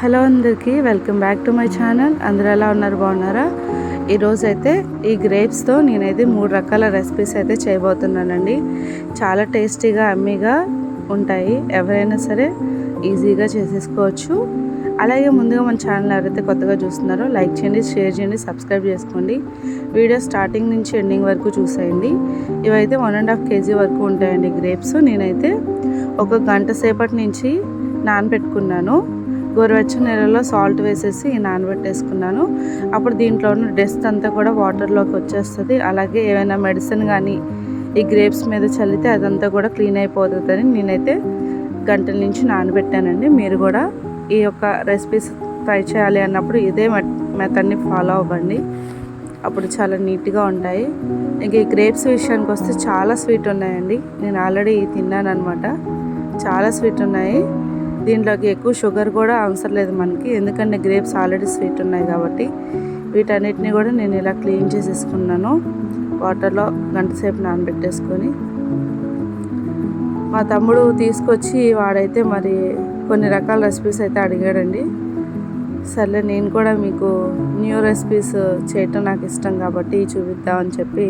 Hello అందరికీ welcome back to my channel. అందరూ ఎలా ఉన్నారు? బాగున్నారా? ఈరోజు అయితే ఈ గ్రేప్స్తో నేనైతే మూడు రకాల రెసిపీస్ అయితే చేయబోతున్నానండి. చాలా టేస్టీగా అమ్మీగా ఉంటాయి. ఎవరైనా సరే ఈజీగా చేసేసుకోవచ్చు. అలాగే ముందుగా మన ఛానల్ ఎవరైతే కొత్తగా చూస్తున్నారో లైక్ చేయండి షేర్ చేయండి సబ్స్క్రైబ్ చేసుకోండి. వీడియో స్టార్టింగ్ నుంచి ఎండింగ్ వరకు చూసేయండి. ఇవైతే వన్ అండ్ హాఫ్ కేజీ వరకు ఉంటాయండి గ్రేప్స్. నేనైతే ఒక గంట సేపటి నుంచి నానబెట్టుకున్నాను. గోరువెచ్చని నీళ్ళలో సాల్ట్ వేసేసి నానబెట్టేసుకున్నాను అప్పుడు దీంట్లో ఉన్న డస్ట్ అంతా కూడా వాటర్లోకి వచ్చేస్తుంది. అలాగే ఏమైనా మెడిసిన్ కానీ ఈ గ్రేప్స్ మీద చల్లితే అదంతా కూడా క్లీన్ అయిపోతుందని నేనైతే గంటల నుంచి నానబెట్టానండి మీరు కూడా ఈ యొక్క రెసిపీస్ ట్రై చేయాలి అన్నప్పుడు ఇదే మెథడ్ని ఫాలో అవ్వండి. అప్పుడు చాలా నీట్గా ఉంటాయి. ఇంక ఈ గ్రేప్స్ విషయానికి వస్తే చాలా స్వీట్ ఉన్నాయండి. నేను ఆల్రెడీ తిన్నాను అనమాట చాలా స్వీట్ ఉన్నాయి. దీంట్లోకి ఎక్కువ షుగర్ కూడా అవసరం లేదు మనకి. ఎందుకంటే గ్రేప్స్ ఆల్రెడీ స్వీట్ ఉన్నాయి కాబట్టి వీటన్నిటిని కూడా నేను ఇలా క్లీన్ చేసేసుకున్నాను. వాటర్లో గంట సేపు నానబెట్టేసుకొని. మా తమ్ముడు తీసుకొచ్చి వాడైతే మరి కొన్ని రకాల రెసిపీస్ అయితే అడిగాడండి. సర్లే నేను కూడా మీకు న్యూ రెసిపీస్ చేయటం నాకు ఇష్టం కాబట్టి చూపిద్దామని చెప్పి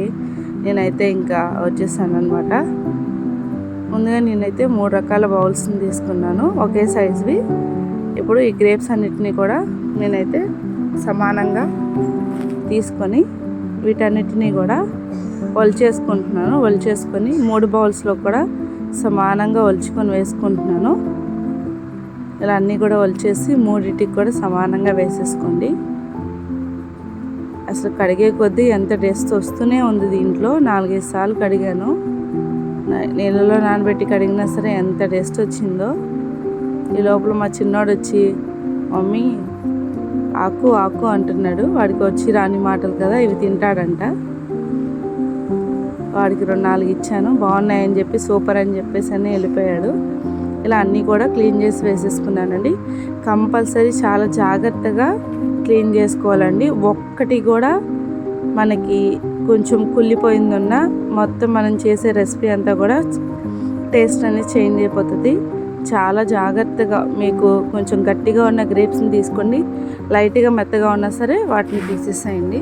నేనైతే ఇంకా వచ్చేసాను అనమాట ముందుగా నేనైతే మూడు రకాల బౌల్స్ని తీసుకున్నాను. ఒకే సైజువి. ఇప్పుడు ఈ గ్రేప్స్ అన్నిటినీ కూడా నేనైతే సమానంగా తీసుకొని వీటన్నిటినీ కూడా ఒలిచేసుకుంటున్నాను ఒలిచేసుకొని మూడు బౌల్స్లో కూడా సమానంగా ఒలుచుకొని వేసుకుంటున్నాను. ఇలా అన్నీ కూడా ఒలిచేసి మూడింటికి కూడా సమానంగా వేసేసుకోండి. అసలు కడిగే కొద్దీ ఎంత టేస్ట్ వస్తూనే ఉంది దీంట్లో. నాలుగైదు సార్లు కడిగాను. నీళ్ళలో నానబెట్టి కడిగినా సరే ఎంత టేస్ట్ వచ్చిందో. ఈ లోపల మా చిన్నోడు వచ్చి మమ్మీ ఆకు ఆకు అంటున్నాడు. వాడికి వచ్చి రాని మాటలు కదా ఇవి తింటాడంట. వాడికి రెండు నాలుగు ఇచ్చాను. బాగున్నాయని చెప్పి సూపర్ అని చెప్పేసి అని వెళ్ళిపోయాడు. ఇలా అన్నీ కూడా క్లీన్ చేసి వేసేసుకున్నానండి. కంపల్సరీ చాలా జాగ్రత్తగా క్లీన్ చేసుకోవాలండి. ఒక్కటి కూడా మనకి కొంచెం కుళ్ళిపోయిందన్న మొత్తం మనం చేసే రెసిపీ అంతా కూడా టేస్ట్ అనేది చేంజ్ అయిపోతుంది. చాలా జాగ్రత్తగా మీకు కొంచెం గట్టిగా ఉన్న గ్రేప్స్ని తీసుకోండి. లైట్గా మెత్తగా ఉన్నా సరే వాటిని తీసేసేయండి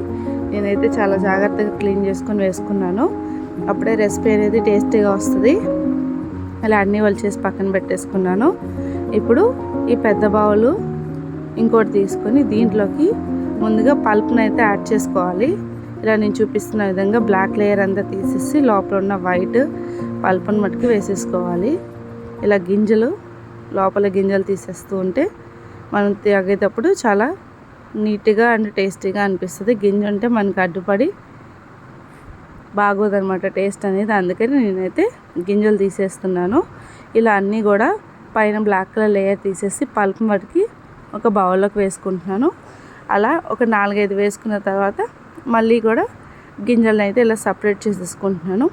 నేనైతే చాలా జాగ్రత్తగా క్లీన్ చేసుకొని వేసుకున్నాను. అప్పుడే రెసిపీ అనేది టేస్టీగా వస్తుంది. అలా అన్నీ వాళ్ళు చేసి పక్కన పెట్టేసుకున్నాను. ఇప్పుడు ఈ పెద్ద బావులు ఇంకోటి తీసుకొని దీంట్లోకి ముందుగా పల్ప్ని అయితే యాడ్ చేసుకోవాలి. ఇలా నేను చూపిస్తున్న విధంగా బ్లాక్ లేయర్ అంతా తీసేసి లోపల ఉన్న వైట్ పల్పను మట్టుకు వేసేసుకోవాలి. ఇలా గింజలు లోపల గింజలు తీసేస్తూ ఉంటే మనం తాగేటప్పుడు చాలా నీట్గా అండ్ టేస్టీగా అనిపిస్తుంది. గింజ ఉంటే మనకి అడ్డుపడి బాగోదనమాట టేస్ట్ అనేది. అందుకని నేనైతే గింజలు తీసేస్తున్నాను. ఇలా అన్నీ కూడా పైన బ్లాక్ కలర్ లేయర్ తీసేసి పల్ప్ మటుకి ఒక బౌల్లోకి వేసుకుంటున్నాను. అలా ఒక నాలుగైదు వేసుకున్న తర్వాత మళ్ళీ కూడా గింజలను అయితే ఇలా సపరేట్ చేసేసుకుంటున్నాను.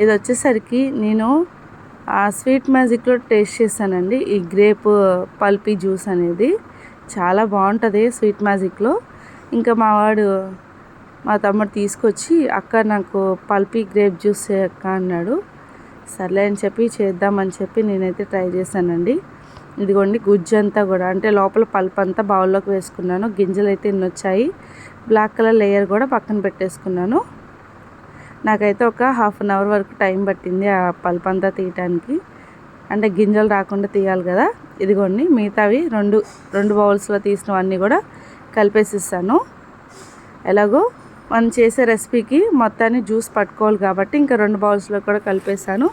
ఇది వచ్చేసరికి నేను ఆ స్వీట్ మ్యాజిక్లో టేస్ట్ చేశానండి. ఈ గ్రేప్ పల్పీ జ్యూస్ అనేది చాలా బాగుంటుంది స్వీట్ మ్యాజిక్లో. ఇంకా మా వాడు మా తమ్ముడు తీసుకొచ్చి అక్క నాకు పల్పీ గ్రేప్ జ్యూస్ అక్క అన్నాడు. సర్లే అని చెప్పి చేద్దామని చెప్పి నేనైతే ట్రై చేశానండి. ఇదిగోండి గుజ్జు అంతా కూడా. అంటే లోపల పల్ప్ అంతా బౌల్లోకి వేసుకున్నాను. గింజలు అయితే ఇన్ని వచ్చాయి. బ్లాక్ కలర్ లేయర్ కూడా పక్కన పెట్టేసుకున్నాను. నాకైతే ఒక హాఫ్ అన్ అవర్ వరకు టైం పట్టింది ఆ పల్ప్ అంతా తీయటానికి. అంటే గింజలు రాకుండా తీయాలి కదా. ఇదిగోండి మిగతావి రెండు రెండు బౌల్స్లో తీసినవన్నీ కూడా కలిపేసిస్తాను. ఎలాగో మనం చేసే రెసిపీకి మొత్తాన్ని జ్యూస్ పట్టుకోవాలి కాబట్టి ఇంకా రెండు బౌల్స్లో కూడా కలిపేసాను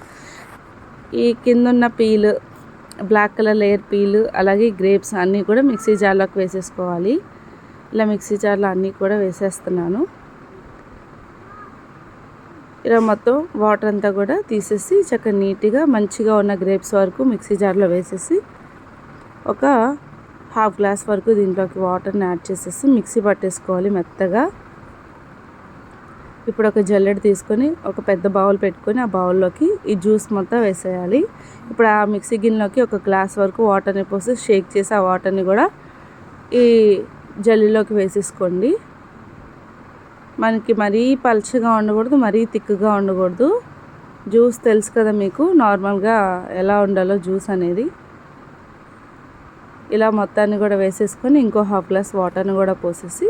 ఈ కింద ఉన్న peel black colour layer peel అలాగే గ్రేప్స్ అన్నీ కూడా మిక్సీ జార్లోకి వేసేసుకోవాలి. ఇలా మిక్సీ జార్లో అన్నీ కూడా వేసేస్తున్నాను. ఇలా మొత్తం వాటర్ అంతా కూడా తీసేసి చక్కగా నీట్గా మంచిగా ఉన్న గ్రేప్స్ వరకు మిక్సీ జార్లో వేసేసి ఒక హాఫ్ గ్లాస్ వరకు దీంట్లోకి వాటర్ని యాడ్ చేసేసి మిక్సీ పట్టేసుకోవాలి మెత్తగా. ఇప్పుడు ఒక జల్లెడ తీసుకొని ఒక పెద్ద బౌల్ పెట్టుకొని ఆ బౌల్లోకి ఈ జ్యూస్ మొత్తం వేసేయాలి. ఇప్పుడు ఆ మిక్సీ గిన్నెలోకి ఒక గ్లాస్ వరకు వాటర్ని పోసి షేక్ చేసి ఆ వాటర్ని కూడా ఈ జల్లీలోకి వేసేసుకోండి. మనకి మరీ పలుచగా ఉండకూడదు మరీ తిక్కుగా ఉండకూడదు. జ్యూస్ తెలుసు కదా మీకు నార్మల్గా ఎలా ఉండాలో జ్యూస్ అనేది. ఇలా మొత్తాన్ని కూడా వేసేసుకొని ఇంకో హాఫ్ గ్లాస్ వాటర్ని కూడా పోసేసి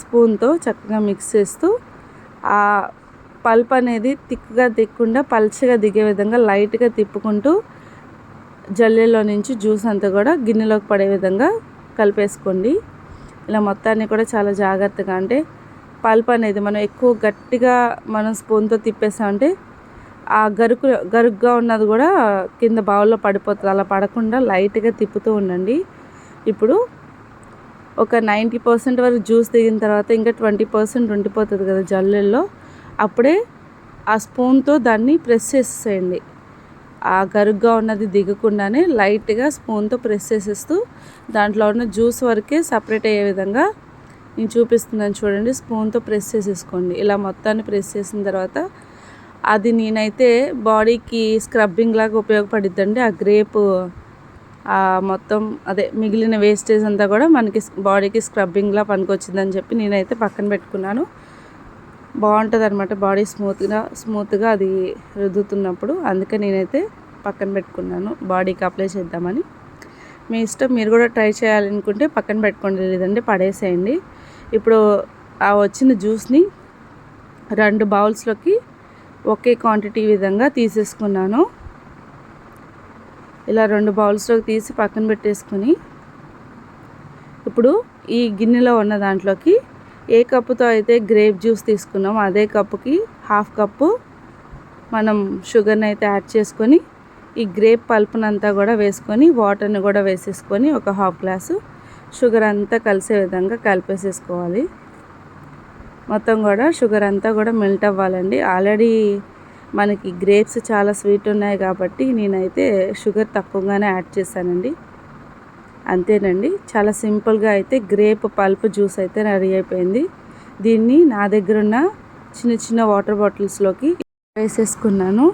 స్పూన్తో చక్కగా మిక్స్ చేస్తూ ఆ పల్ప్ అనేది థిక్గా దిక్కుండా పల్చగా దిగే విధంగా లైట్గా తిప్పుకుంటూ జల్లెల్లో నుంచి జ్యూస్ అంతా కూడా గిన్నెలోకి పడే విధంగా కలిపేసుకోండి. ఇలా మొత్తాన్ని కూడా చాలా జాగ్రత్తగా అంటే పల్ప్ అనేది మనం ఎక్కువ గట్టిగా మనం స్పూన్తో తిప్పేసామంటే ఆ గరుకు గరుగ్గా ఉన్నది కూడా కింద బౌల్లో పడిపోతుంది. అలా పడకుండా లైట్గా తిప్పుతూ ఉండండి. ఇప్పుడు ఒక నైంటీ పర్సెంట్ వరకు జ్యూస్ దిగిన తర్వాత ఇంకా ట్వంటీ పర్సెంట్ ఉండిపోతుంది కదా జల్లెల్లో. అప్పుడే ఆ స్పూన్తో దాన్ని ప్రెస్ చేసేసేయండి. ఆ గరుగ్గా ఉన్నది దిగకుండానే లైట్గా స్పూన్తో ప్రెస్ చేసేస్తూ దాంట్లో ఉన్న జ్యూస్ వరకే సపరేట్ అయ్యే విధంగా నేను చూపిస్తున్నాను చూడండి స్పూన్తో ప్రెస్ చేసేసుకోండి. ఇలా మొత్తాన్ని ప్రెస్ చేసిన తర్వాత అది నేనైతే బాడీకి స్క్రబ్బింగ్ లాగా ఉపయోగపడిద్దండి. ఆ గ్రేప్ మొత్తం అదే మిగిలిన వేస్టేజ్ అంతా కూడా మనకి బాడీకి స్క్రబ్బింగ్లా పనికొచ్చిందని చెప్పి నేనైతే పక్కన పెట్టుకున్నాను. బాగుంటుంది అనమాట బాడీ స్మూత్గా స్మూత్గా అది రుద్దుతున్నప్పుడు. అందుకే నేనైతే పక్కన పెట్టుకున్నాను. బాడీకి అప్లై చేద్దామని. మీ ఇష్టం మీరు కూడా ట్రై చేయాలనుకుంటే పక్కన పెట్టుకోండి. లేదంటే పడేసేయండి. ఇప్పుడు ఆ వచ్చిన జ్యూస్ని రెండు బౌల్స్లోకి ఒకే క్వాంటిటీ విధంగా తీసేసుకున్నాను. ఇలా రెండు బౌల్స్లోకి తీసి పక్కన పెట్టేసుకొని ఇప్పుడు ఈ గిన్నెలో ఉన్న దాంట్లోకి ఏ కప్పుతో అయితే గ్రేప్ జ్యూస్ తీసుకున్నామో అదే కప్పుకి హాఫ్ కప్పు మనం షుగర్ని అయితే యాడ్ చేసుకొని ఈ గ్రేప్ పల్పునంతా కూడా వేసుకొని వాటర్ని కూడా వేసేసుకొని ఒక హాఫ్ గ్లాసు షుగర్ అంతా కలిసే విధంగా కలిపేసేసుకోవాలి. మొత్తం కూడా షుగర్ అంతా కూడా మెల్ట్ అవ్వాలండి. ఆల్రెడీ మనకి గ్రేప్స్ చాలా స్వీట్ ఉన్నాయి కాబట్టి నేనైతే షుగర్ తక్కువగానే యాడ్ చేశానండి. అంతేనండి. చాలా సింపుల్గా అయితే గ్రేప్ పల్ప్ జ్యూస్ అయితే రెడీ అయిపోయింది. దీన్ని నా దగ్గర ఉన్న చిన్న చిన్న వాటర్ బాటిల్స్లోకి వేసేసుకున్నాను.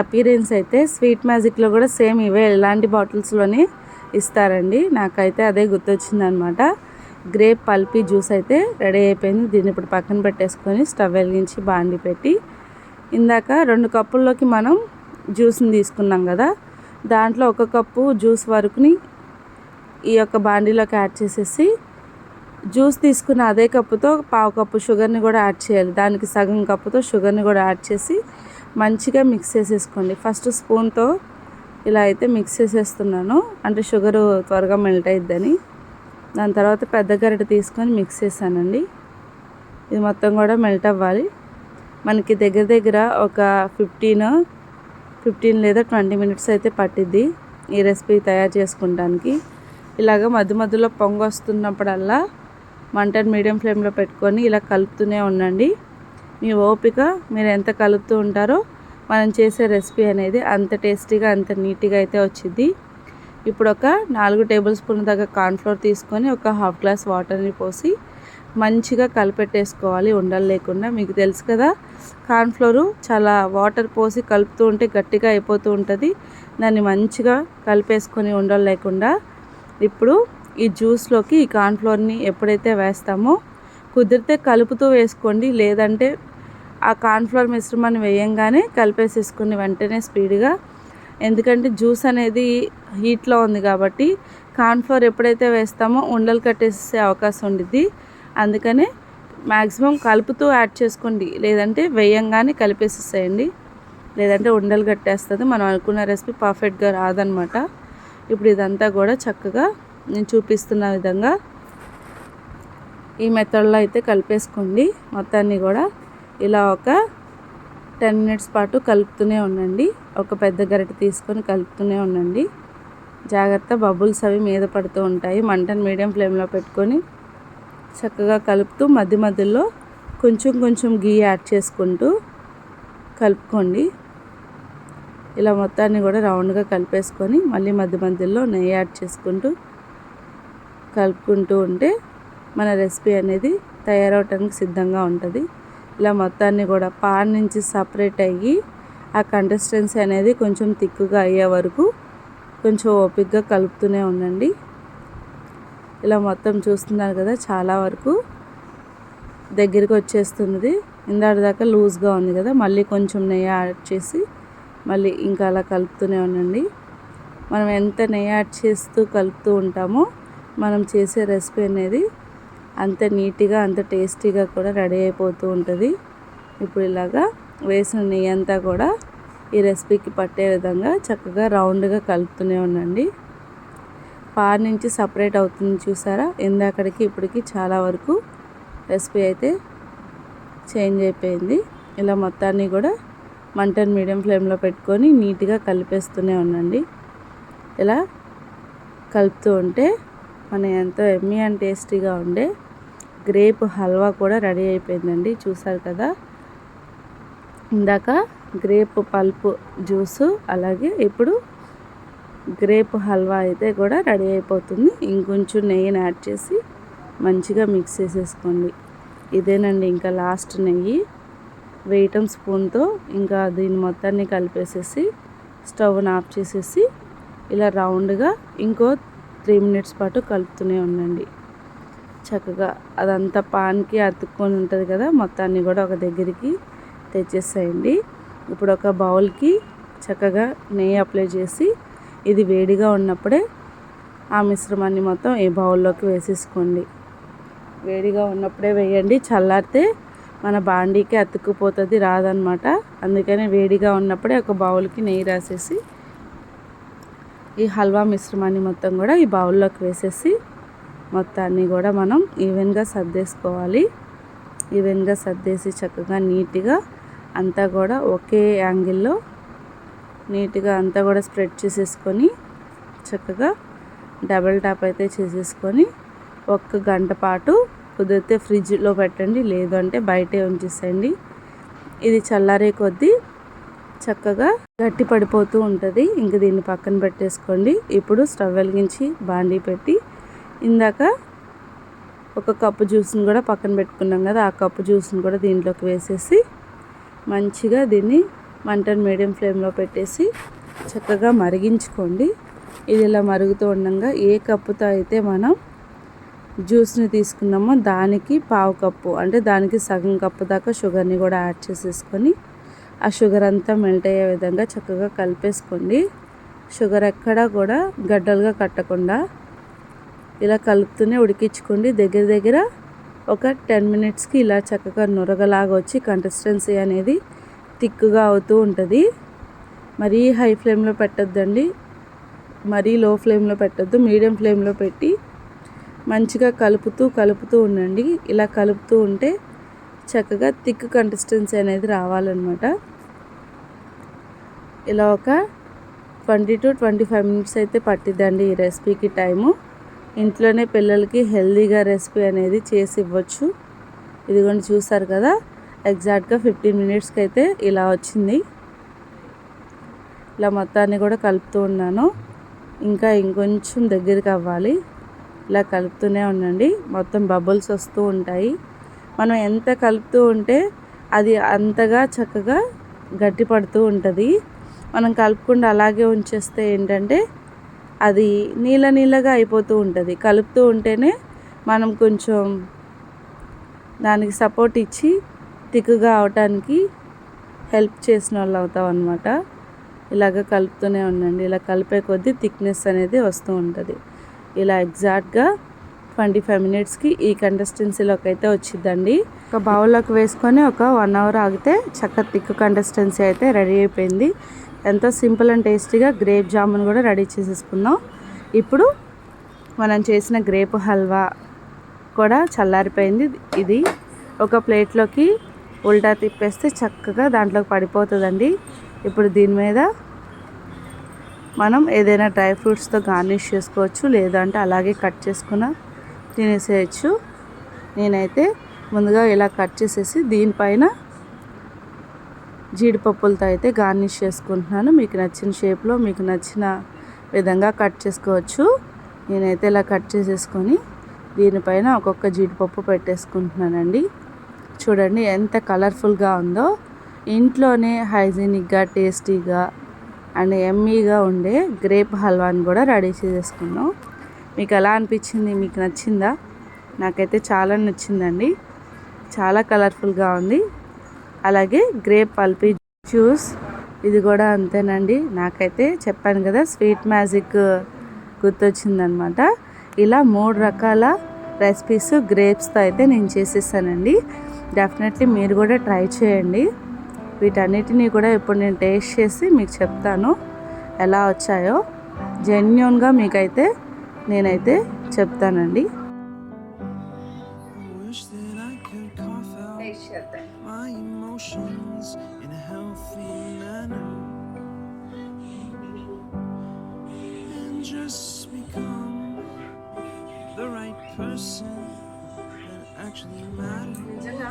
అపీరెన్స్ అయితే స్వీట్ మ్యాజిక్లో కూడా సేమ్ ఇవే ఇలాంటి బాటిల్స్లోనే ఇస్తారండి. నాకైతే అదే గుర్తొచ్చిందనమాట. గ్రేప్ పల్పీ జ్యూస్ అయితే రెడీ అయిపోయింది. దీన్ని ఇప్పుడు పక్కన పెట్టేసుకొని స్టవ్ వెలిగించి బాండి పెట్టి ఇందాక రెండు కప్పుల్లోకి మనం జ్యూస్ని తీసుకున్నాం కదా దాంట్లో ఒక కప్పు జ్యూస్ వరకుని ఈ యొక్క బాండీలోకి యాడ్ చేసేసి జ్యూస్ తీసుకున్న అదే కప్పుతో పావు కప్పు షుగర్ని కూడా యాడ్ చేయాలి. దానికి సగం కప్పుతో షుగర్ని కూడా యాడ్ చేసి మంచిగా మిక్స్ చేసేసుకోండి. ఫస్ట్ స్పూన్తో ఇలా అయితే మిక్స్ చేసేస్తున్నాను. అంటే షుగరు త్వరగా మెల్ట్ అయిద్దని. దాని తర్వాత పెద్ద గరిట తీసుకొని మిక్స్ చేశానండి. ఇది మొత్తం కూడా మెల్ట్ అవ్వాలి. మనకి దగ్గర దగ్గర ఒక ఫిఫ్టీన్ ఫిఫ్టీన్ లేదా ట్వంటీ మినిట్స్ అయితే పట్టిద్ది ఈ రెసిపీ తయారు చేసుకుంటానికి. ఇలాగ మధ్య మధ్యలో పొంగు వస్తున్నప్పుడల్లా మంటను మీడియం ఫ్లేమ్లో పెట్టుకొని ఇలా కలుపుతూనే ఉండండి. మీ ఓపిక మీరు ఎంత కలుపుతూ ఉంటారో మనం చేసే రెసిపీ అనేది అంత టేస్టీగా అంత నీట్గా అయితే వచ్చింది ఇప్పుడు ఒక నాలుగు టేబుల్ స్పూన్ దాకా కార్న్ఫ్లోర్ తీసుకొని ఒక హాఫ్ గ్లాస్ వాటర్ని పోసి మంచిగా కలిపెట్టేసుకోవాలి ఉండలు లేకుండా. మీకు తెలుసు కదా కార్న్ఫ్లోరు చాలా వాటర్ పోసి కలుపుతూ ఉంటే గట్టిగా అయిపోతూ ఉంటుంది. దాన్ని మంచిగా కలిపేసుకొని ఉండలు లేకుండా. ఇప్పుడు ఈ జ్యూస్లోకి ఈ కార్న్ఫ్లోర్ని ఎప్పుడైతే వేస్తామో కుదిరితే కలుపుతూ వేసుకోండి. లేదంటే ఆ కార్న్ఫ్లోర్ మిశ్రమాన్ని వేయంగానే కలిపేసేసుకుని వెంటనే స్పీడ్గా. ఎందుకంటే జ్యూస్ అనేది హీట్లో ఉంది కాబట్టి కార్న్ఫ్లోర్ ఎప్పుడైతే వేస్తామో ఉండలు కట్టేసే అవకాశం ఉండిద్ది. అందుకనే మ్యాక్సిమం కలుపుతూ యాడ్ చేసుకోండి. లేదంటే వేయంగానే కలిపేసేసేయండి. లేదంటే ఉండలు కట్టేస్తుంది. మనం అనుకున్న రెసిపీ పర్ఫెక్ట్గా రాదనమాట. ఇప్పుడు ఇదంతా కూడా చక్కగా నేను చూపిస్తున్న విధంగా ఈ మెథడ్లో అయితే కలిపేసుకోండి. మొత్తాన్ని కూడా ఇలా ఒక టెన్ మినిట్స్ పాటు కలుపుతూనే ఉండండి. ఒక పెద్ద గరిటె తీసుకొని కలుపుతూనే ఉండండి. జాగ్రత్త బబుల్స్ అవి మీద పడుతూ ఉంటాయి. మంటను మీడియం ఫ్లేమ్లో పెట్టుకొని చక్కగా కలుపుతూ మధ్య మధ్యలో కొంచెం కొంచెం గీ యాడ్ చేసుకుంటూ కలుపుకోండి. ఇలా మొత్తాన్ని కూడా రౌండ్గా కలిపేసుకొని మళ్ళీ మధ్య మధ్యలో నెయ్యి యాడ్ చేసుకుంటూ కలుపుకుంటూ ఉంటే మన రెసిపీ అనేది తయారవటానికి సిద్ధంగా ఉంటుంది. ఇలా మొత్తాన్ని కూడా పాన్ నుంచి సపరేట్ అయ్యి ఆ కంటెస్టెన్సీ అనేది కొంచెం తిక్కుగా అయ్యే వరకు కొంచెం ఓపిక్గా కలుపుతూనే ఉండండి. ఇలా మొత్తం చూస్తున్నారు కదా చాలా వరకు దగ్గరికి వచ్చేస్తున్నది. ఇందాటి దాకా లూజ్గా ఉంది కదా మళ్ళీ కొంచెం నెయ్యి యాడ్ చేసి మళ్ళీ ఇంకా అలా కలుపుతూనే ఉండండి. మనం ఎంత నెయ్యి యాడ్ చేస్తూ కలుపుతూ ఉంటామో మనం చేసే రెసిపీ అనేది అంత నీట్గా అంత టేస్టీగా కూడా రెడీ అయిపోతూ ఉంటుంది. ఇప్పుడు ఇలాగా వేసిన నెయ్యి అంతా కూడా ఈ రెసిపీకి పట్టే విధంగా చక్కగా రౌండ్గా కలుపుతూనే ఉండండి. పార్ నుంచి సపరేట్ అవుతుంది చూసారా? ఇందాకడికి ఇప్పటికి చాలా వరకు రెసిపీ అయితే చేంజ్ అయిపోయింది. ఇలా మొత్తాన్ని కూడా మంటను మీడియం ఫ్లేమ్లో పెట్టుకొని నీట్గా కలిపేస్తూనే ఉండండి. ఇలా కలుపుతూ ఉంటే మన ఎంతో ఎమ్మీ అండ్ టేస్టీగా ఉండే గ్రేప్ హల్వా కూడా రెడీ అయిపోయిందండి. చూసారు కదా? ఇందాక గ్రేప్ పల్పు జ్యూసు అలాగే ఇప్పుడు గ్రేప్ హల్వా అయితే కూడా రెడీ అయిపోతుంది. ఇంకొంచెం నెయ్యిని యాడ్ చేసి మంచిగా మిక్స్ చేసేసుకోండి. ఇదేనండి ఇంకా లాస్ట్ నెయ్యి. వేయటం స్పూన్తో ఇంకా దీన్ని మొత్తాన్ని కలిపేసేసి స్టవ్ని ఆఫ్ చేసేసి ఇలా రౌండ్గా ఇంకో త్రీ మినిట్స్ పాటు కలుపుతూనే ఉండండి. చక్కగా అదంతా పాన్కి అతుక్కొని ఉంటుంది కదా మొత్తాన్ని కూడా ఒక దగ్గరికి తెచ్చేసేయండి. ఇప్పుడు ఒక బౌల్కి చక్కగా నెయ్యి అప్లై చేసి ఇది వేడిగా ఉన్నప్పుడే ఆ మిశ్రమాన్ని మొత్తం ఈ బౌల్లోకి వేసేసుకోండి. వేడిగా ఉన్నప్పుడే వేయండి. చల్లారితే మన బాండీకి అతుక్కుపోతుంది రాదనమాట. అందుకని వేడిగా ఉన్నప్పుడే ఒక బౌల్కి నెయ్యి రాసేసి ఈ హల్వా మిశ్రమాన్ని మొత్తం కూడా ఈ బౌల్లోకి వేసేసి మొత్తాన్ని కూడా మనం ఈవెన్గా సర్దేసుకోవాలి. ఈవెన్గా సర్దేసి చక్కగా నీట్గా అంతా కూడా ఒకే యాంగిల్లో నీట్గా అంతా కూడా స్ప్రెడ్ చేసేసుకొని చక్కగా డబల్ టాప్ అయితే చేసేసుకొని ఒక్క గంట పాటు కుదిరితే ఫ్రిడ్జ్లో పెట్టండి. లేదు అంటే బయటే ఉంచేసేయండి. ఇది చల్లారే కొద్దీ చక్కగా గట్టి పడిపోతూ ఉంటుంది. ఇంక దీన్ని పక్కన పెట్టేసుకోండి. ఇప్పుడు స్టవ్ వెలిగించి బాండీ పెట్టి ఇందాక ఒక కప్పు జ్యూస్ని కూడా పక్కన పెట్టుకున్నాం కదా ఆ కప్పు జ్యూస్ని కూడా దీంట్లోకి వేసేసి మంచిగా దీన్ని మంటను మీడియం ఫ్లేమ్లో పెట్టేసి చక్కగా మరిగించుకోండి. ఇది ఇలా మరుగుతూ ఉండగా ఏ కప్పుతో అయితే మనం జ్యూస్ని తీసుకున్నామో దానికి పావు కప్పు అంటే దానికి సగం కప్పు దాకా షుగర్ని కూడా యాడ్ చేసేసుకొని ఆ షుగర్ అంతా మెల్ట్ అయ్యే విధంగా చక్కగా కలిపేసుకోండి. షుగర్ ఎక్కడా కూడా గడ్డలుగా కట్టకుండా ఇలా కలుపుతూనే ఉడికించుకోండి. దగ్గర దగ్గర ఒక టెన్ మినిట్స్కి ఇలా చక్కగా నురగలాగా వచ్చి కన్సిస్టెన్సీ అనేది థిక్గా అవుతూ ఉంటుంది. మరీ హై ఫ్లేమ్లో పెట్టొద్దండి. మరీ లో ఫ్లేమ్లో పెట్టద్దు. మీడియం ఫ్లేమ్లో పెట్టి మంచిగా కలుపుతూ కలుపుతూ ఉండండి. ఇలా కలుపుతూ ఉంటే చక్కగా థిక్ కన్సిస్టెన్సీ అనేది రావాలన్నమాట. ఇలా ఒక twenty to twenty five minutes అయితే పట్టిద్దండి ఈ రెసిపీకి టైము. ఇంట్లోనే పిల్లలకి హెల్తీగా రెసిపీ అనేది చేసి ఇవ్వచ్చు. ఇదిగోండి చూసారు కదా? ఎగ్జాక్ట్గా ఫిఫ్టీన్ మినిట్స్కి అయితే ఇలా వచ్చింది. ఇలా మొత్తాన్ని కూడా కలుపుతూ ఉన్నాను. ఇంకా ఇంకొంచెం దగ్గరికి అవ్వాలి. ఇలా కలుపుతూనే ఉండండి. మొత్తం బబుల్స్ వస్తూ ఉంటాయి. మనం ఎంత కలుపుతూ ఉంటే అది అంతగా చక్కగా గట్టి పడుతూ ఉంటుంది. మనం కలుపుకుండా అలాగే ఉంచేస్తే ఏంటంటే అది నీళ్ళ నీళ్ళగా అయిపోతూ ఉంటుంది. కలుపుతూ ఉంటేనే మనం కొంచెం దానికి సపోర్ట్ ఇచ్చి థిక్గా అవటానికి హెల్ప్ చేసిన వాళ్ళు అవుతాం అనమాట ఇలాగ కలుపుతూనే ఉండండి. ఇలా కలిపే కొద్దీ థిక్నెస్ అనేది వస్తూ ఉంటుంది. ఇలా ఎగ్జాక్ట్గా ట్వంటీ ఫైవ్ మినిట్స్కి ఈ కంటెస్టెన్సీలోకి అయితే వచ్చిందండి ఒక బౌల్లోకి వేసుకొని ఒక వన్ అవర్ ఆగితే చక్క థిక్ కంటెస్టెన్సీ అయితే రెడీ అయిపోయింది. ఎంతో సింపుల్ అండ్ టేస్టీగా గ్రేప్ జామున్ కూడా రెడీ చేసేసుకుందాం ఇప్పుడు మనం చేసిన గ్రేప్ హల్వా కూడా చల్లారిపోయింది. ఇది ఒక ప్లేట్లోకి ఉల్టా తిప్పేస్తే చక్కగా దాంట్లోకి పడిపోతుందండి. ఇప్పుడు దీని మీద మనం ఏదైనా డ్రై ఫ్రూట్స్తో గార్నిష్ చేసుకోవచ్చు లేదంటే అలాగే కట్ చేసుకున్న తినేసేయచ్చు. నేనైతే ముందుగా ఇలా కట్ చేసేసి దీనిపైన జీడిపప్పులతో అయితే గార్నిష్ చేసుకుంటున్నాను. మీకు నచ్చిన షేప్లో మీకు నచ్చిన విధంగా కట్ చేసుకోవచ్చు. నేనైతే ఇలా కట్ చేసేసుకొని దీనిపైన ఒక్కొక్క జీడిపప్పు పెట్టేసుకుంటున్నానండి. చూడండి ఎంత కలర్ఫుల్గా ఉందో. ఇంట్లోనే హైజీనిక్గా టేస్టీగా అండ్ ఎమ్మీగా ఉండే గ్రేప్ హల్వాని కూడా రెడీ చేసేసుకున్నాం. మీకు ఎలా అనిపించింది? మీకు నచ్చిందా? నాకైతే చాలా నచ్చిందండి. చాలా కలర్ఫుల్గా ఉంది. అలాగే గ్రేప్ పల్పీ జ్యూస్ ఇది కూడా అంతేనండి. నాకైతే చెప్పాను కదా స్వీట్ మ్యాజిక్ గుర్తొచ్చిందనమాట. ఇలా మూడు రకాల రెసిపీస్ గ్రేప్స్తో అయితే నేను చేసేసానండి. డెఫినెట్లీ మీరు కూడా ట్రై చేయండి. వీటన్నిటిని కూడా ఇప్పుడు నేను టేస్ట్ చేసి మీకు చెప్తాను. ఎలా వచ్చాయో. జెన్యున్గా మీకైతే నేనైతే చెప్తానండి. నిజంగా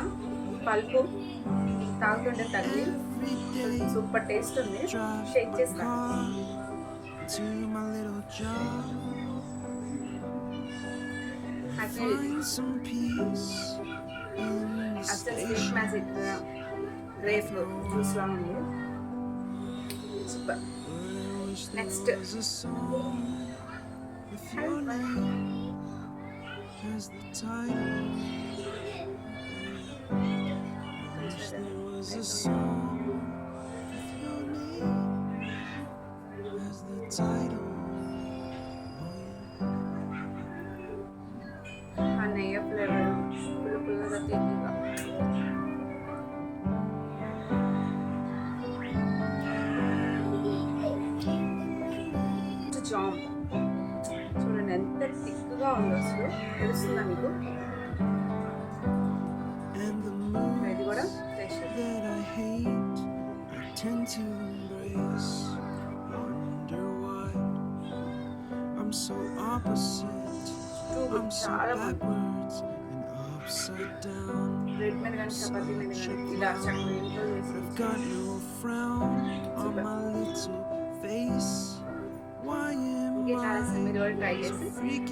పల్పు తాగుతుంటే తల్లి సూపర్ టేస్ట్ ఉంది షేక్ my చేస్తా car to my little job. Find some peace in the అసలు. స్వీట్ మ్యాజిక్ గ్రేప్ జ్యూస్లా ఉంది super Next. has the time. Wish there was a song. hate, I tend to embrace. Wonder why I'm so opposite. I'm so backwards and upside down. I've got no frown on my little face. Why am I so freaking?